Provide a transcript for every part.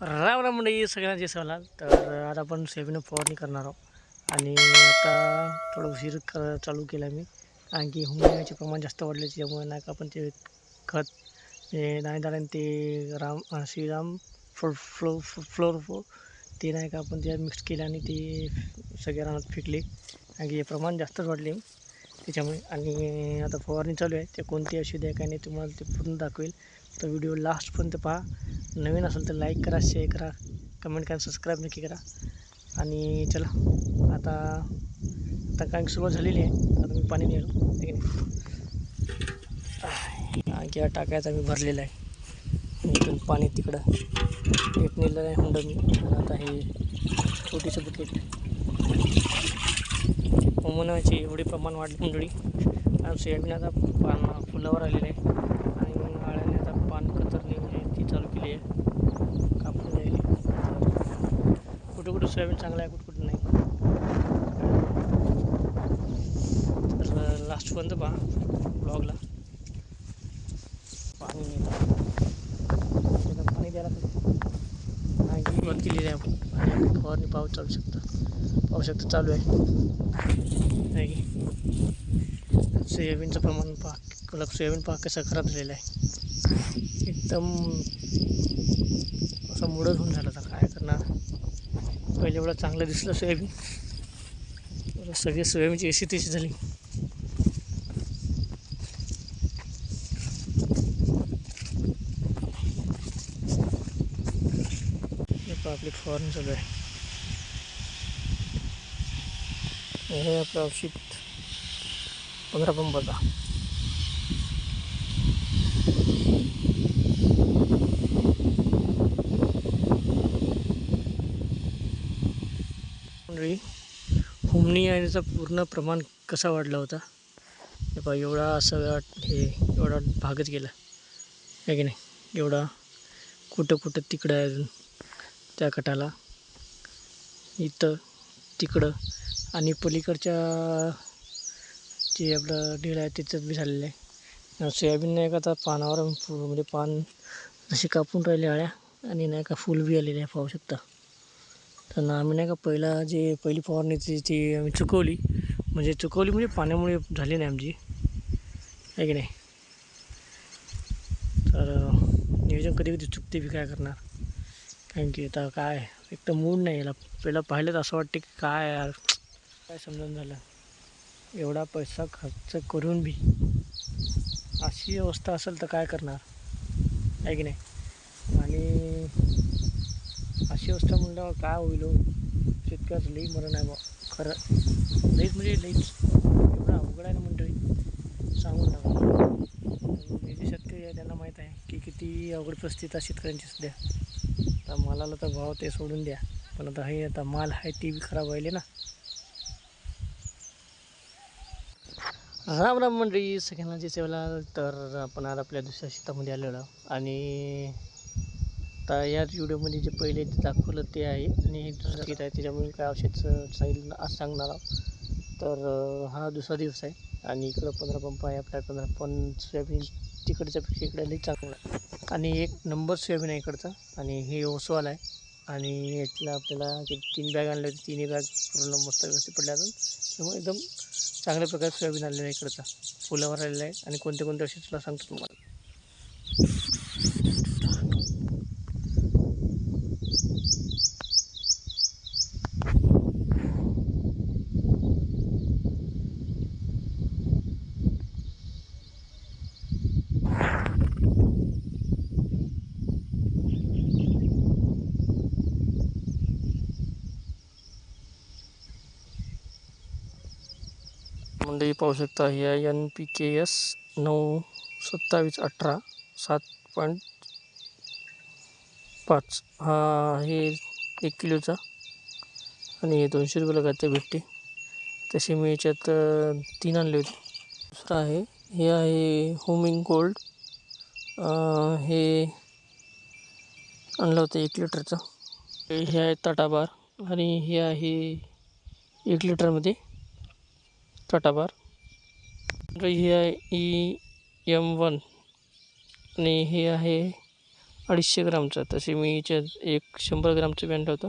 राम राम मंडळी सगळ्यांना जे सवाल तर आता आपण सोयाबीन फवारणी करणार आहोत. आणि आता थोडं उशीर कर चालू केला मी. कारण की हुंडण्याचे प्रमाण जास्त वाढले त्यामुळे नाही का आपण ते खत हे नाही ते Ram Shriram flow flow floor flow ते नाही का आपण ते मिक्स केलं आणि ते सगळ्या रानात फेकले कारण की हे प्रमाण जास्तच वाढले. त्याच्यामुळे आणि आता फवारणी चालू आहे. ते कोणती औषध आहे काय नाही तुम्हाला ते पूर्ण दाखवेल. तर व्हिडिओ लास्टपर्यंत पहा. नवीन असेल तर लाईक करा शेअर करा. कमेंट करा सबस्क्राईब नक्की करा. आणि चला आता आता काय सुरुवात झालेली आहे. आता मी पाणी नेलो. आहे. आणखी हा टाकायचा मी भरलेला आहे. इथून पाणी तिकडं. एक नेलं आहे हुंड मी. आता हे छोटीचं बुकेट उमनाची एवढी प्रमाण वाढली मंडळी आणि सोयाबीन आता पान फुलावर आलेलं आहे आणि मग आळ्याने आता पान कतरणे म्हणजे ती आहे. कापून द्यायली कुठं कुठं सोयाबीन चांगलं आहे कुठं कुठं नाही. तर लास्टपर्यंत पहा? ब्लॉगला पाणी पाणी द्यायला लागतं. आणि सुरुवात केलेली आहे. आपण आणि फवारणी पाहू चालू शकतं. पाहू शकतं चालू आहे. नाही की? सोयाबीनचं प्रमाण पाक सोयाबीन पाक कसा खराब झालेला आहे. एकदम असं मुडच होऊन झालं आता काय करणार. पहिले एवढं चांगलं दिसलं सोयाबीन. सगळी सोयाबीनची एसी तशी झाली. हे आपली फवारणी चालू आहे. हे आपलं औषध. पंधरा पंपाचा. मंडळी हुमणी येण्याचा पूर्ण प्रमाण कसा वाढला होता? हे पहा एवढा सगळा हे एवढा भागच गेला. आहे की नाही? एवढा कुठं कुठं तिकडं आहे अजून त्या कटाला इथं तिकडं आणि पलीकडच्या जे आपलं ढीळ आहे तिथं बी झालेलं आहे. सोयाबीन नाही का आता पानावर म्हणजे पान जसे कापून राहिले आळ्या आणि नाही का फुल बी आलेले आहे पाहू शकता. तर आम्ही नाही का पहिला जे पहिली फवारणीची ती आम्ही चुकवली म्हणजे चुकवली म्हणजे पाण्यामुळे झाली नाही आमची. आहे की नाही? तर नियोजन कधी कधी चुकते बी काय करणार? कारण की आता काय एक तर मूड नाही याला. पहिला पाहिलं तर असं वाटते की काय यार काय समजून झालं. एवढा पैसा खर्च करून बी अशी अवस्था असेल तर काय करणार? आहे की नाही? आणि अशी अवस्था म्हणल्यावर काय होईल? हो? शेतकऱ्याचं लई मरण आहे बा. खरं. लईच म्हणजे लईच. एवढं अवघड आहे ना मंडळी. सांगून टाका. जे शेतकरी आहे त्यांना माहीत आहे की किती अवघड परिस्थिती आहे शेतकऱ्यांची सध्या. आता मालाला तर भाव ते सोडून द्या. पण आता हे आता माल आहे ती बी खराब व्हायले ना. राम राम मंडळी. सगळ्यांना जे सेवला तर आपण आज आपल्या दुसऱ्या शेतामध्ये आलेलो आणि आता याच व्हिडिओमध्ये जे पहिले ते दाखवलं ते आहे. आणि हे दुसरं गीत आहे त्याच्यामुळे काय औषधचं सांगितलं आज सांगणार आहोत. तर हा दुसरा दिवस आहे. आणि इकडं पंधरा पंप आहे आपल्या पंधरा पण सोयाबीन तिकडच्या पेक्षा इकडे लई चांगला आणि एक नंबर सोयाबीन आहे इकडचा. आणि हे ओसवाल आहे. आणि यातला आपल्याला तीन बॅग आणले होते तिन्ही बॅग पूर्ण मस्त व्यवस्थित पडल्या अजून. त्यामुळे एकदम चांगल्या प्रकारे सोयाबीन आलेलं आहे इकडचा. फुलावर आलेलं आहे आणि कोणते कोणते असे तुला सांगतो तुम्हाला. मंडळी पाहू शकता. ह्या एन पी के एस नऊ सत्तावीस अठरा सात पॉईंट पाच. हा हे एक किलोचा. आणि हे दोनशे रुपयाला काय ते भेटते. तसे मी याच्यात तीन आणले होते. दुसरं आहे हे आहे होमिंग गोल्ड हे आणलं होतं एक लिटरचं. हे आहे तटाबार. आणि हे आहे एक लिटरमध्ये टाटा बार हे आहे ई एम वन आणि हे आहे अडीचशे ग्रामचं. तसे मी याच्यात एक शंभर ग्रामचं बँड होतं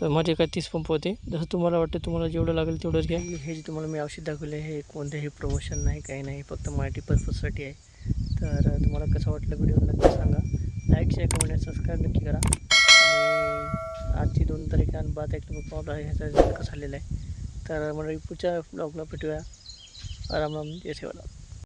तर माझे काय तीस पंप होते. जसं तुम्हाला वाटतं तुम्हाला जेवढं लागेल तेवढंच घ्या. हे जे तुम्हाला मी औषध दाखवले हे कोणतेही प्रमोशन नाही काही नाही. फक्त मराठी पर्पजसाठी आहे. तर तुम्हाला कसं वाटलं व्हिडिओ नक्की सांगा. लाईक शेअर कमेंट सबस्क्राईब नक्की करा. आणि आजची दोन तारीख आणि बात एक तुम्ही पावला आहे ह्याचा झालेला कसा आलेला आहे. तर मला पुढच्या ब्लॉगला भेटूया. राम राम जय सेवाराम